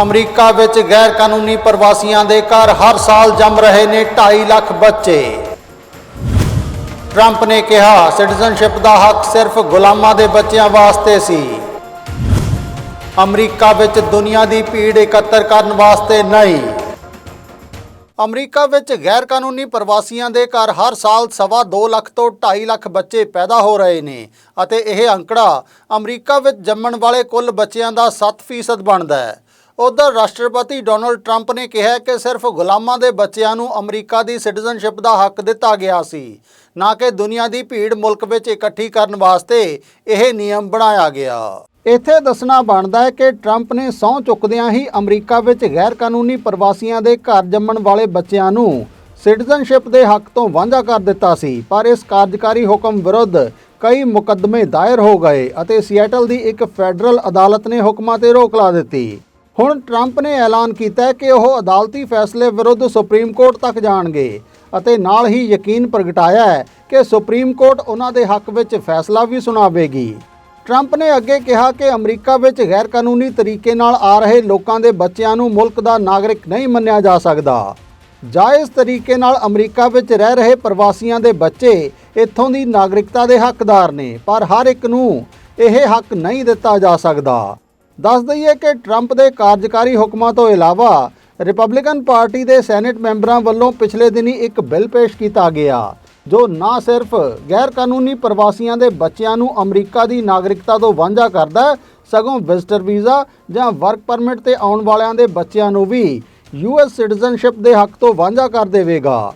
America ਵਿੱਚ ਗੈਰ ਕਾਨੂੰਨੀ ਪ੍ਰਵਾਸੀਆਂ ਦੇ ਘਰ ਹਰ ਸਾਲ ਜੰਮ ਰਹੇ ਨੇ 2.5 ਲੱਖ ਬੱਚੇ। ਟਰੰਪ ਨੇ ਕਿਹਾ, ਸਿਟੀਜ਼ਨਸ਼ਿਪ ਦਾ ਹੱਕ ਸਿਰਫ ਗੁਲਾਮਾਂ ਦੇ ਬੱਚਿਆਂ ਵਾਸਤੇ ਸੀ। ਅਮਰੀਕਾ ਵਿੱਚ ਦੁਨੀਆ ਦੀ ਭੀੜ ਇਕੱਤਰ ਕਰਨ ਵਾਸਤੇ ਨਹੀਂ। ਅਮਰੀਕਾ ਵਿੱਚ ਗੈਰ ਕਾਨੂੰਨੀ ਪ੍ਰਵਾਸੀਆਂ ਦੇ ਘਰ ਹਰ ਸਾਲ ਸਵਾ 2 ਲੱਖ ਤੋਂ 2.5 ਲੱਖ ਬੱਚੇ ਪੈਦਾ ਹੋ ਰਹੇ ਨੇ ਅਤੇ ਇਹ ਅੰਕੜਾ ਅਮਰੀਕਾ ਵਿੱਚ ਜੰਮਣ ਵਾਲੇ ਕੁੱਲ ਬੱਚਿਆਂ ਦਾ 7% ਬਣਦਾ ਹੈ। ਉਧਰ ਰਾਸ਼ਟਰਪਤੀ ਡੋਨਲਡ ਟਰੰਪ ਨੇ ਕਿਹਾ ਕਿ ਸਿਰਫ ਗੁਲਾਮਾਂ ਦੇ ਬੱਚਿਆਂ ਨੂੰ ਅਮਰੀਕਾ ਦੀ ਸਿਟੀਜ਼ਨਸ਼ਿਪ ਦਾ ਹੱਕ ਦਿੱਤਾ ਗਿਆ ਸੀ, ਨਾ ਕਿ ਦੁਨੀਆ ਦੀ ਭੀੜ ਮੁਲਕ ਵਿੱਚ ਇਕੱਠੀ ਕਰਨ ਵਾਸਤੇ ਇਹ ਨਿਯਮ ਬਣਾਇਆ ਗਿਆ। ਇੱਥੇ ਦੱਸਣਾ ਬਣਦਾ ਹੈ ਕਿ ਟਰੰਪ ਨੇ ਸਹੁੰ ਚੁੱਕਦਿਆਂ ਹੀ ਅਮਰੀਕਾ ਵਿੱਚ ਗੈਰ ਕਾਨੂੰਨੀ ਪ੍ਰਵਾਸੀਆਂ ਦੇ ਘਰ ਜੰਮਣ ਵਾਲੇ ਬੱਚਿਆਂ ਨੂੰ ਸਿਟੀਜ਼ਨਸ਼ਿਪ ਦੇ ਹੱਕ ਤੋਂ ਵਾਂਝਾ ਕਰ ਦਿੱਤਾ ਸੀ, ਪਰ ਇਸ ਕਾਰਜਕਾਰੀ ਹੁਕਮ ਵਿਰੁੱਧ ਕਈ ਮੁਕੱਦਮੇ ਦਾਇਰ ਹੋ ਗਏ ਅਤੇ ਸੀਐਟਲ ਦੀ ਇੱਕ ਫੈਡਰਲ ਅਦਾਲਤ ਨੇ ਹੁਕਮਾਂ ਤੇ ਰੋਕ ਲਾ ਦਿੱਤੀ। ਹੁਣ ਟਰੰਪ ਨੇ ਐਲਾਨ ਕੀਤਾ ਹੈ ਕਿ ਉਹ ਅਦਾਲਤੀ ਫੈਸਲੇ ਵਿਰੁੱਧ ਸੁਪਰੀਮ ਕੋਰਟ ਤੱਕ ਜਾਣਗੇ ਅਤੇ ਨਾਲ ਹੀ ਯਕੀਨ ਪ੍ਰਗਟਾਇਆ ਹੈ ਕਿ ਸੁਪਰੀਮ ਕੋਰਟ ਉਹਨਾਂ ਦੇ ਹੱਕ ਵਿੱਚ ਫੈਸਲਾ ਵੀ ਸੁਣਾਵੇਗੀ। ਟਰੰਪ ਨੇ ਅੱਗੇ ਕਿਹਾ ਕਿ ਅਮਰੀਕਾ ਵਿੱਚ ਗੈਰ ਕਾਨੂੰਨੀ ਤਰੀਕੇ ਨਾਲ ਆ ਰਹੇ ਲੋਕਾਂ ਦੇ ਬੱਚਿਆਂ ਨੂੰ ਮੁਲਕ ਦਾ ਨਾਗਰਿਕ ਨਹੀਂ ਮੰਨਿਆ ਜਾ ਸਕਦਾ। ਜਾਇਜ਼ ਤਰੀਕੇ ਨਾਲ ਅਮਰੀਕਾ ਵਿੱਚ ਰਹਿ ਰਹੇ ਪ੍ਰਵਾਸੀਆਂ ਦੇ ਬੱਚੇ ਇੱਥੋਂ ਦੀ ਨਾਗਰਿਕਤਾ ਦੇ ਹੱਕਦਾਰ ਨੇ, ਪਰ ਹਰ ਇੱਕ ਨੂੰ ਇਹ ਹੱਕ ਨਹੀਂ ਦਿੱਤਾ ਜਾ ਸਕਦਾ। ਦੱਸ ਦਈਏ ਕਿ ਟਰੰਪ ਦੇ ਕਾਰਜਕਾਰੀ ਹੁਕਮਾਂ ਤੋਂ ਇਲਾਵਾ ਰਿਪਬਲਿਕਨ ਪਾਰਟੀ ਦੇ ਸੈਨੇਟ ਮੈਂਬਰਾਂ ਵੱਲੋਂ ਪਿਛਲੇ ਦਿਨੀ ਇੱਕ ਬਿੱਲ ਪੇਸ਼ ਕੀਤਾ ਗਿਆ, ਜੋ ਨਾ ਸਿਰਫ ਗੈਰ ਕਾਨੂੰਨੀ ਪ੍ਰਵਾਸੀਆਂ ਦੇ ਬੱਚਿਆਂ ਨੂੰ ਅਮਰੀਕਾ ਦੀ ਨਾਗਰਿਕਤਾ ਤੋਂ ਵਾਂਝਾ ਕਰਦਾ, ਸਗੋਂ ਵਿਜ਼ਟਰ ਵੀਜ਼ਾ ਜਾਂ ਵਰਕ ਪਰਮਿਟ ਤੇ ਆਉਣ ਵਾਲਿਆਂ ਦੇ ਬੱਚਿਆਂ ਨੂੰ ਵੀ ਯੂਐਸ ਸਿਟੀਜ਼ਨਸ਼ਿਪ ਦੇ ਹੱਕ ਤੋਂ ਵਾਂਝਾ ਕਰ ਦੇਵੇਗਾ।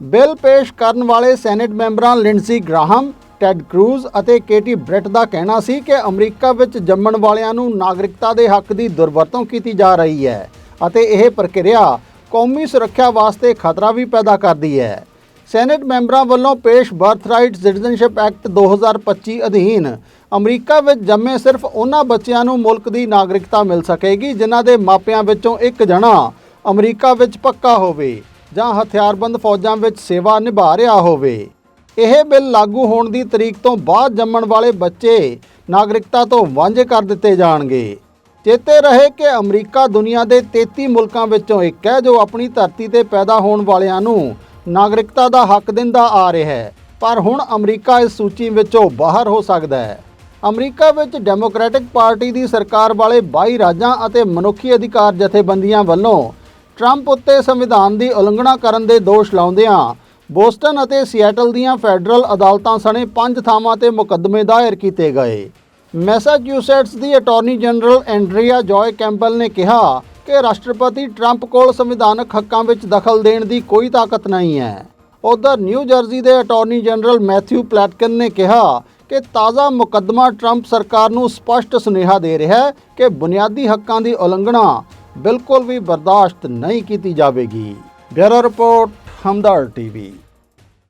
ਬਿੱਲ ਪੇਸ਼ ਕਰਨ ਵਾਲੇ ਸੈਨੇਟ ਮੈਂਬਰਾਂ ਲਿੰਡਸੀ ਗ੍ਰਾਹਮ ਟੈਡ ਕਰੂਜ਼ ਅਤੇ ਕੇਟੀ ਬ੍ਰਿਟ ਦਾ ਕਹਿਣਾ ਸੀ ਕਿ ਅਮਰੀਕਾ ਵਿੱਚ ਜੰਮਣ ਵਾਲਿਆਂ ਨੂੰ ਨਾਗਰਿਕਤਾ ਦੇ ਹੱਕ ਦੀ ਦੁਰਵਰਤੋਂ ਕੀਤੀ ਜਾ ਰਹੀ ਹੈ ਅਤੇ ਇਹ ਪ੍ਰਕਿਰਿਆ ਕੌਮੀ ਸੁਰੱਖਿਆ ਵਾਸਤੇ ਖਤਰਾ ਵੀ ਪੈਦਾ ਕਰਦੀ ਹੈ। ਸੈਨੇਟ ਮੈਂਬਰਾਂ ਵੱਲੋਂ ਪੇਸ਼ ਬਰਥਰਾਈਟ ਸਿਟੀਜ਼ਨਸ਼ਿਪ ਐਕਟ 2025 ਅਧੀਨ ਅਮਰੀਕਾ ਵਿੱਚ ਜੰਮੇ ਸਿਰਫ ਉਹਨਾਂ ਬੱਚਿਆਂ ਨੂੰ ਮੁਲਕ ਦੀ ਨਾਗਰਿਕਤਾ ਮਿਲ ਸਕੇਗੀ ਜਿਨ੍ਹਾਂ ਦੇ ਮਾਪਿਆਂ ਵਿੱਚੋਂ ਇੱਕ ਜਣਾ ਅਮਰੀਕਾ ਵਿੱਚ ਪੱਕਾ ਹੋਵੇ ਜਾਂ ਹਥਿਆਰਬੰਦ ਫੌਜਾਂ ਵਿੱਚ ਸੇਵਾ ਨਿਭਾ ਰਿਹਾ ਹੋਵੇ। ਇਹ ਬਿੱਲ ਲਾਗੂ ਹੋਣ ਦੀ ਤਰੀਕ ਤੋਂ ਬਾਅਦ ਜੰਮਣ ਵਾਲੇ ਬੱਚੇ ਨਾਗਰਿਕਤਾ ਤੋਂ ਵਾਂਝੇ ਕਰ ਦਿੱਤੇ ਜਾਣਗੇ। ਚੇਤੇ ਰਹੇ ਕਿ ਅਮਰੀਕਾ ਦੁਨੀਆ ਦੇ 33 ਮੁਲਕਾਂ ਵਿੱਚੋਂ ਇੱਕ ਹੈ ਜੋ ਆਪਣੀ ਧਰਤੀ ਤੇ ਪੈਦਾ ਹੋਣ ਵਾਲਿਆਂ ਨੂੰ ਨਾਗਰਿਕਤਾ ਦਾ ਹੱਕ ਦਿੰਦਾ ਆ ਰਿਹਾ ਹੈ। ਪਰ ਹੁਣ ਅਮਰੀਕਾ ਇਸ ਸੂਚੀ ਵਿੱਚੋਂ ਬਾਹਰ ਹੋ ਸਕਦਾ ਹੈ। ਅਮਰੀਕਾ ਵਿੱਚ ਡੈਮੋਕ੍ਰੈਟਿਕ ਪਾਰਟੀ ਦੀ ਸਰਕਾਰ ਵਾਲੇ 22 ਰਾਜਾਂ ਅਤੇ ਮਨੁੱਖੀ ਅਧਿਕਾਰ ਜਥੇਬੰਦੀਆਂ ਵੱਲੋਂ ਟਰੰਪ ਉੱਤੇ ਸੰਵਿਧਾਨ ਦੀ ਉਲੰਘਣਾ ਕਰਨ ਦੇ ਦੋਸ਼ ਲਾਉਂਦਿਆਂ ਬੋਸਟਨ ਅਤੇ ਸੀਐਟਲ ਦੀਆਂ ਫੈਡਰਲ ਅਦਾਲਤਾਂ ਸਣੇ ਪੰਜ ਥਾਵਾਂ ਤੇ ਮੁਕੱਦਮੇ ਦਾਇਰ ਕੀਤੇ ਗਏ। ਮੈਸਾਚਿਊਸੈਟਸ ਦੀ attorney general Andrea Joy Campbell ਨੇ ਕਿਹਾ ਕਿ ਰਾਸ਼ਟਰਪਤੀ ਟਰੰਪ ਕੋਲ ਸੰਵਿਧਾਨਕ ਹੱਕਾਂ ਵਿੱਚ ਦਖਲ ਦੇਣ ਦੀ ਕੋਈ ਤਾਕਤ ਨਹੀਂ ਹੈ। ਉਧਰ ਨਿਊ ਜਰਸੀ ਦੇ ਅਟਾਰਨੀ ਜਨਰਲ ਮੈਥਿਊ ਪਲੈਟਕਨ ਨੇ ਕਿਹਾ ਕਿ ਤਾਜ਼ਾ ਮੁਕੱਦਮਾ ਟਰੰਪ ਸਰਕਾਰ ਨੂੰ ਸਪਸ਼ਟ ਸੁਨੇਹਾ ਦੇ ਰਿਹਾ ਹੈ ਕਿ ਬੁਨਿਆਦੀ ਹੱਕਾਂ ਦੀ ਉਲੰਘਣਾ ਬਿਲਕੁਲ ਵੀ ਬਰਦਾਸ਼ਤ ਨਹੀਂ ਕੀਤੀ ਜਾਵੇਗੀ। Bureau report ਹਮਦਰ TV